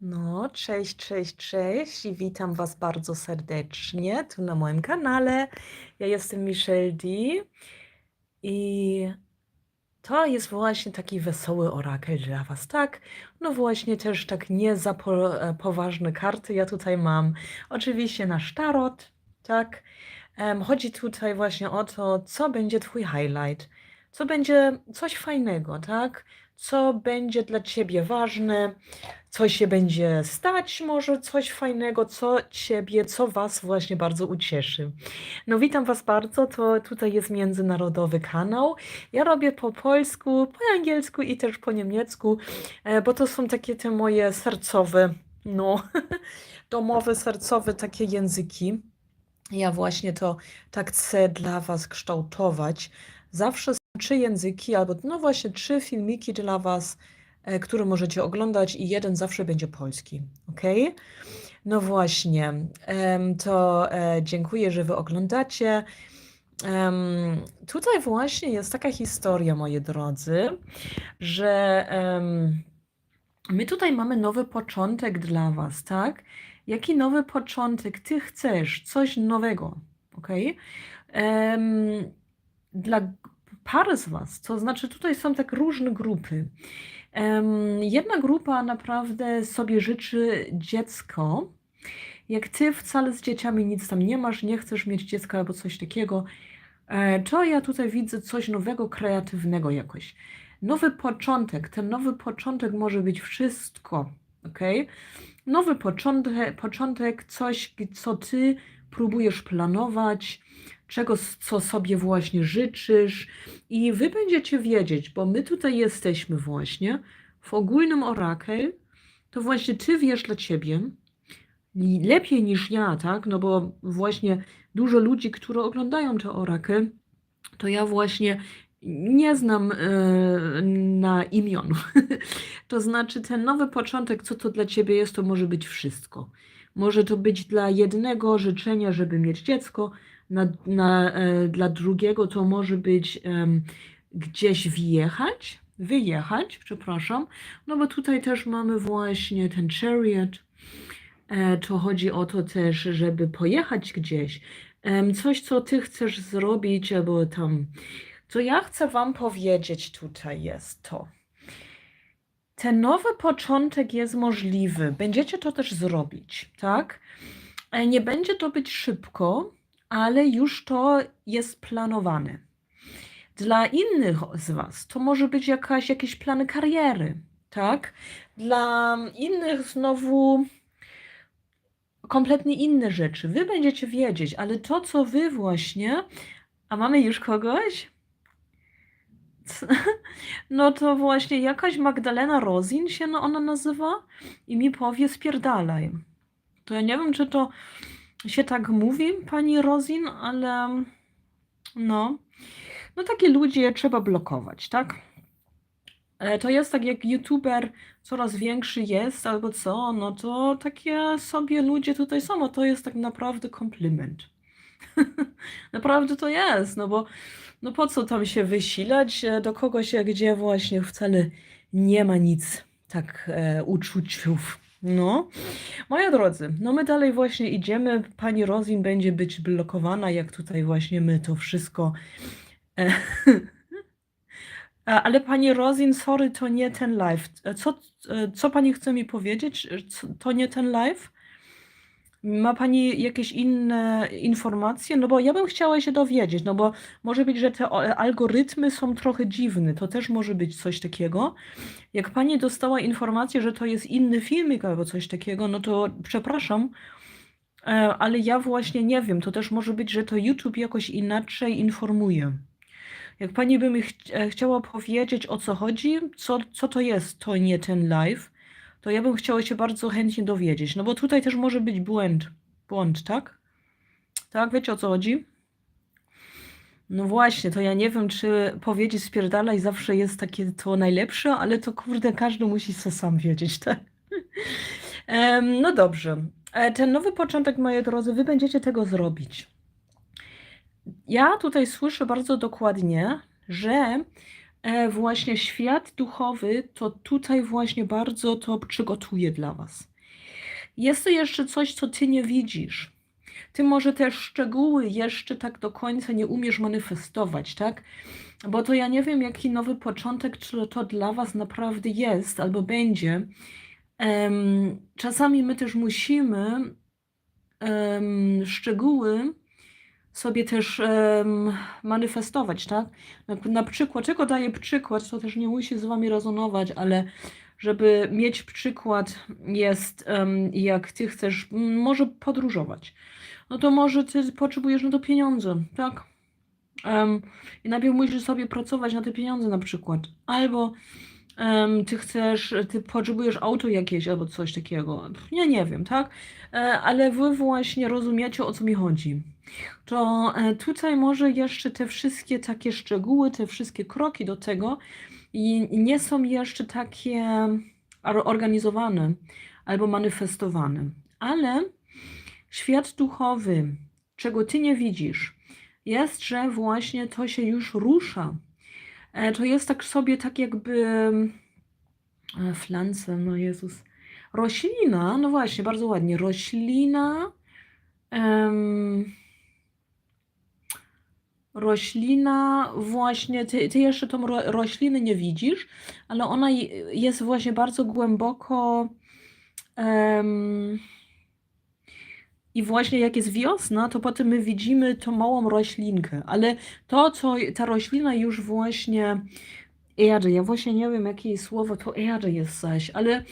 No, cześć, cześć, cześć i witam Was bardzo serdecznie tu na moim kanale. Ja jestem Michelle D i to jest właśnie taki wesoły orakel dla Was, tak? No właśnie też tak nie za po, poważne karty ja tutaj mam. Oczywiście nasz tarot, tak? Chodzi tutaj właśnie o to, co będzie Twój highlight, co będzie coś fajnego, tak? Co będzie dla Ciebie ważne, co się będzie stać, może coś fajnego, co Ciebie, co Was właśnie bardzo ucieszy. No witam Was bardzo, to tutaj jest międzynarodowy kanał. Ja robię po polsku, po angielsku i też po niemiecku, e, bo to są takie te moje sercowe, no, domowe, sercowe takie języki. Ja właśnie to tak chcę dla Was kształtować. Zawsze trzy języki, albo no właśnie trzy filmiki dla Was, e, które możecie oglądać i jeden zawsze będzie polski, ok? No właśnie, to e, dziękuję, że Wy oglądacie. Tutaj właśnie jest taka historia, moi drodzy, że my tutaj mamy nowy początek dla Was, tak? Jaki nowy początek Ty chcesz? Coś nowego, ok? Dla pary z Was, to znaczy tutaj są tak różne grupy. Jedna grupa naprawdę sobie życzy dziecko. Jak Ty wcale z dzieciami nic tam nie masz, nie chcesz mieć dziecka albo coś takiego, e, to ja tutaj widzę coś nowego, kreatywnego jakoś. Nowy początek. Ten nowy początek może być wszystko, ok? Nowy początek, początek, coś, co ty próbujesz planować, czego, co sobie właśnie życzysz, i wy będziecie wiedzieć, bo my tutaj jesteśmy właśnie w ogólnym orakel, to właśnie ty wiesz dla ciebie, lepiej niż ja, tak? No bo właśnie dużo ludzi, które oglądają te orakel, to ja właśnie nie znam e, na imion. To znaczy, ten nowy początek, co to dla ciebie jest, to może być wszystko. Może to być dla jednego życzenia, żeby mieć dziecko, na, na, e, dla drugiego to może być em, gdzieś wjechać, wyjechać, przepraszam. No bo tutaj też mamy właśnie ten chariot. E, to chodzi o to też, żeby pojechać gdzieś. Em, coś, co ty chcesz zrobić, albo tam. Co ja chcę wam powiedzieć tutaj jest to. Ten nowy początek jest możliwy. Będziecie to też zrobić, tak? E, Nie będzie to być szybko, ale już to jest planowane. Dla innych z Was to może być jakaś, jakieś plany kariery, tak? Dla innych znowu kompletnie inne rzeczy. Wy będziecie wiedzieć, ale to, co Wy właśnie. A mamy już kogoś? No to właśnie jakaś Magdalena Rozin się ona nazywa i mi powie spierdalaj. To ja nie wiem, czy to się tak mówi, pani Rozin, ale no, no takie ludzi trzeba blokować, tak? E, To jest tak, jak youtuber coraz większy jest, albo co, no to takie sobie ludzie tutaj są, a to jest tak naprawdę komplement. Naprawdę to jest, no bo no po co tam się wysilać e, do kogoś, gdzie właśnie wcale nie ma nic tak e, uczuciów. No, moi drodzy, no my dalej właśnie idziemy. Pani Rozin będzie być blokowana, jak tutaj właśnie my to wszystko. E, Ale pani Rozin, sorry, to nie ten live. E, Co, e, co pani chce mi powiedzieć? To nie ten live? Ma pani jakieś inne informacje? No bo ja bym chciała się dowiedzieć, no bo może być, że te algorytmy są trochę dziwne. To też może być coś takiego. Jak pani dostała informację, że to jest inny filmik albo coś takiego, no to przepraszam, e, ale ja właśnie nie wiem. To też może być, że to YouTube jakoś inaczej informuje. Jak pani by mi ch- e, chciała powiedzieć, o co chodzi, co, co to jest, to nie ten live, to ja bym chciała się bardzo chętnie dowiedzieć. No bo tutaj też może być błąd. Błąd, tak? Tak, wiecie o co chodzi? No właśnie, to ja nie wiem, czy powiedzieć spierdalaj zawsze jest takie to najlepsze, ale to kurde, każdy musi se sam wiedzieć, tak? No dobrze. E, Ten nowy początek, moi drodzy, wy będziecie tego zrobić. Ja tutaj słyszę bardzo dokładnie, że e, właśnie świat duchowy, to tutaj właśnie bardzo to przygotuje dla was. Jest to jeszcze coś, co ty nie widzisz. Ty może te szczegóły jeszcze tak do końca nie umiesz manifestować, tak? Bo to ja nie wiem, jaki nowy początek, czy to dla was naprawdę jest albo będzie. Em, czasami my też musimy em, szczegóły sobie też em, manifestować, tak? Na, na przykład, czego daję przykład, to też nie musi z wami rezonować, ale żeby mieć przykład jest, em, jak ty chcesz może podróżować, no to może ty potrzebujesz na to pieniądze, tak? Em, I najpierw musisz sobie pracować na te pieniądze na przykład. Albo em, ty chcesz, ty potrzebujesz auto jakieś albo coś takiego. Ja nie wiem, tak? E, ale wy właśnie rozumiecie o co mi chodzi. To e, tutaj może jeszcze te wszystkie takie szczegóły, te wszystkie kroki do tego i nie są jeszcze takie or- organizowane albo manifestowane. Ale świat duchowy, czego ty nie widzisz, jest, że właśnie to się już rusza. E, To jest tak sobie tak jakby e, flance, no Jezus. Roślina, no właśnie, bardzo ładnie. Roślina. em, roślina, właśnie, ty, ty jeszcze tą ro, roślinę nie widzisz, ale ona je- jest właśnie bardzo głęboko. em, i właśnie jak jest wiosna, to potem my widzimy tą małą roślinkę, ale to, co ta roślina już właśnie Erde, ja właśnie nie wiem, jakie słowo to Erde jest zaś, ale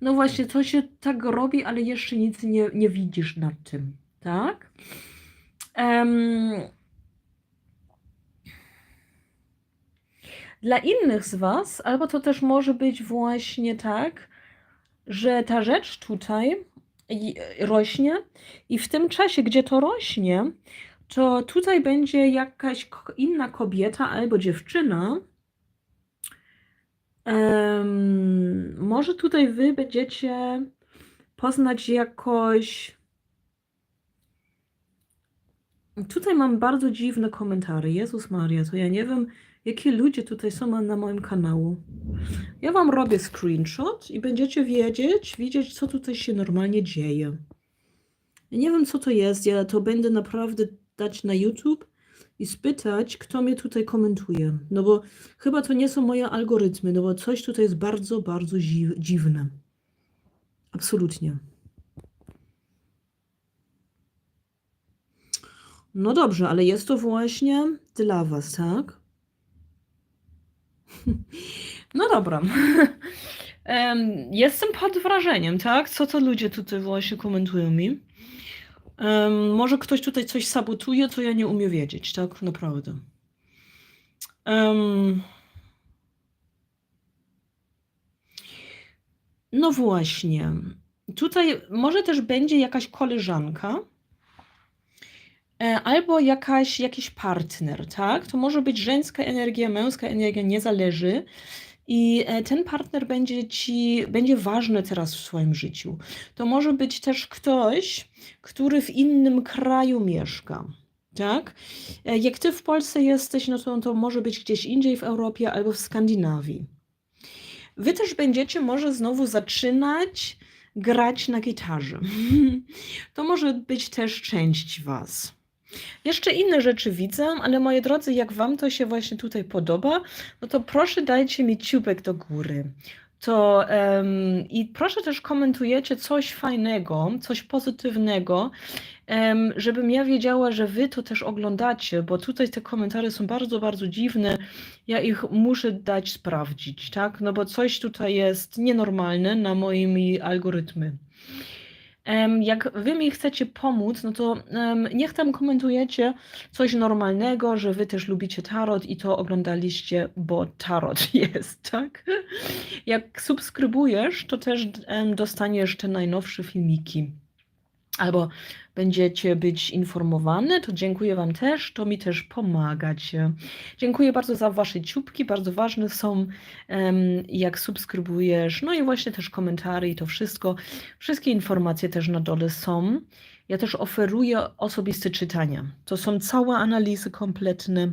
no właśnie, to się tak robi, ale jeszcze nic nie, nie widzisz nad tym, tak? Em, dla innych z Was, albo to też może być właśnie tak, że ta rzecz tutaj rośnie i w tym czasie, gdzie to rośnie, to tutaj będzie jakaś inna kobieta albo dziewczyna. Em, może tutaj wy będziecie poznać jakoś. Tutaj mam bardzo dziwne komentarze. Jezus Maria, to ja nie wiem, jakie ludzie tutaj są na moim kanału. Ja wam robię screenshot i będziecie wiedzieć, widzieć, co tutaj się normalnie dzieje. Ja nie wiem, co to jest, ja to będę naprawdę dać na YouTube i spytać, kto mnie tutaj komentuje. No bo chyba to nie są moje algorytmy, no bo coś tutaj jest bardzo, bardzo dziw dziwne. Absolutnie. No dobrze, ale jest to właśnie dla was, tak? No dobra. Em, Jestem pod wrażeniem, tak? Co to ludzie tutaj właśnie komentują mi? Może ktoś tutaj coś sabotuje, co ja nie umiem wiedzieć, tak? Naprawdę. No właśnie. Tutaj może też będzie jakaś koleżanka, albo jakaś, jakiś partner, tak? To może być żeńska energia, męska energia, nie zależy. I e, ten partner będzie ci, będzie ważny teraz w swoim życiu. To może być też ktoś, który w innym kraju mieszka. Tak? E, Jak ty w Polsce jesteś, no to, to może być gdzieś indziej w Europie albo w Skandynawii. Wy też będziecie może znowu zaczynać grać na gitarze. To może być też część was. Jeszcze inne rzeczy widzę, ale moi drodzy, jak wam to się właśnie tutaj podoba, no to proszę dajcie mi ciupek do góry. To em, i proszę też komentujecie coś fajnego, coś pozytywnego, em, żebym ja wiedziała, że wy to też oglądacie, bo tutaj te komentarze są bardzo, bardzo dziwne. Ja ich muszę dać sprawdzić, tak? No bo coś tutaj jest nienormalne na moimi algorytmy. Jak wy mi chcecie pomóc, no to niech tam komentujecie coś normalnego, że wy też lubicie tarot i to oglądaliście, bo tarot jest, tak? Jak subskrybujesz, to też dostaniesz te najnowsze filmiki. Albo będziecie być informowane, to dziękuję Wam też, to mi też pomagacie. Dziękuję bardzo za Wasze ciupki, bardzo ważne są, jak subskrybujesz, no i właśnie też komentarze i to wszystko. Wszystkie informacje też na dole są. Ja też oferuję osobiste czytania. To są całe analizy kompletne,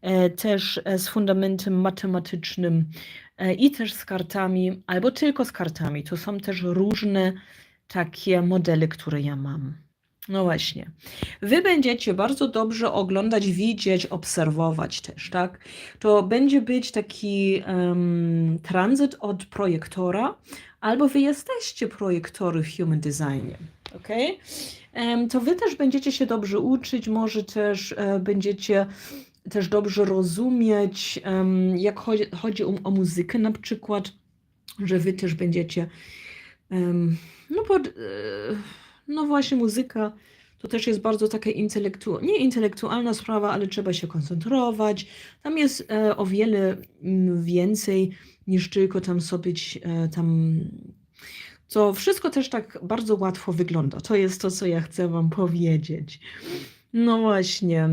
e, też e, z fundamentem matematycznym e, i też z kartami, albo tylko z kartami. To są też różne takie modele, które ja mam. No właśnie. Wy będziecie bardzo dobrze oglądać, widzieć, obserwować też, tak? To będzie być taki em, tranzyt od projektora, albo wy jesteście projektory w Human Designie, ok? Em, to wy też będziecie się dobrze uczyć, może też e, będziecie też dobrze rozumieć, em, jak chodzi, chodzi o, o muzykę na przykład, że wy też będziecie em, no, pod, e, no właśnie muzyka to też jest bardzo taka intelektu, nie intelektualna sprawa, ale trzeba się koncentrować. Tam jest e, o wiele mm, więcej niż tylko tam sobie e, tam. To wszystko też tak bardzo łatwo wygląda. To jest to, co ja chcę Wam powiedzieć. No właśnie.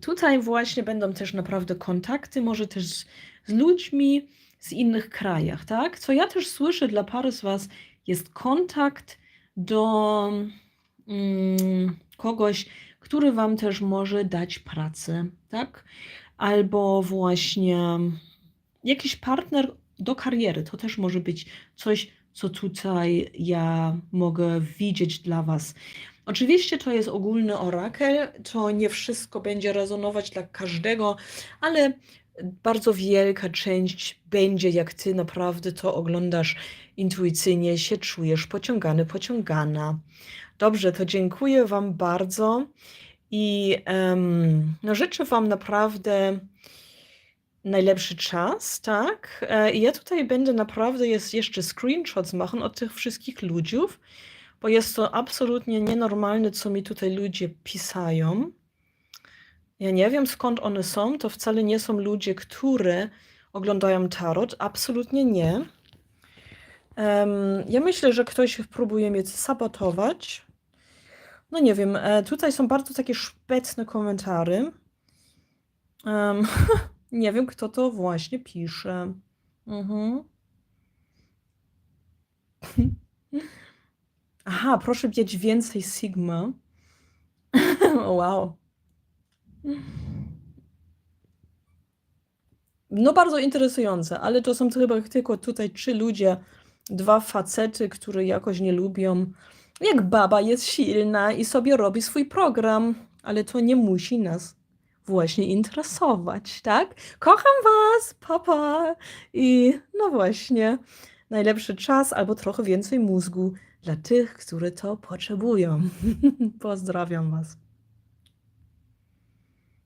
Tutaj właśnie będą też naprawdę kontakty, może też z, z ludźmi z innych krajach, tak? Co ja też słyszę dla pary z Was, jest kontakt do mm, kogoś, który Wam też może dać pracę, tak? Albo właśnie jakiś partner do kariery. To też może być coś, co tutaj ja mogę widzieć dla Was. Oczywiście to jest ogólny orakel, to nie wszystko będzie rezonować dla każdego, ale bardzo wielka część będzie, jak Ty naprawdę to oglądasz intuicyjnie, się czujesz pociągany, pociągana. Dobrze, to dziękuję Wam bardzo i em, no życzę Wam naprawdę najlepszy czas, tak? E, I ja tutaj będę naprawdę jest jeszcze screenshots machen od tych wszystkich ludziów, bo jest to absolutnie nienormalne, co mi tutaj ludzie pisają. Ja nie wiem skąd one są, to wcale nie są ludzie, które oglądają tarot, absolutnie nie. Em, ja myślę, że ktoś próbuje mnie sabotować. No nie wiem, e, tutaj są bardzo takie szpecne komentary. Em, nie wiem, kto to właśnie pisze. Mhm. Aha, proszę mieć więcej Sigma. Wow. No bardzo interesujące, ale to są chyba tylko tutaj trzy ludzie, dwa facety, które jakoś nie lubią. Jak baba jest silna i sobie robi swój program, ale to nie musi nas właśnie interesować, tak? Kocham was, papa! I no właśnie, najlepszy czas albo trochę więcej mózgu dla tych, którzy to potrzebują. Pozdrawiam was.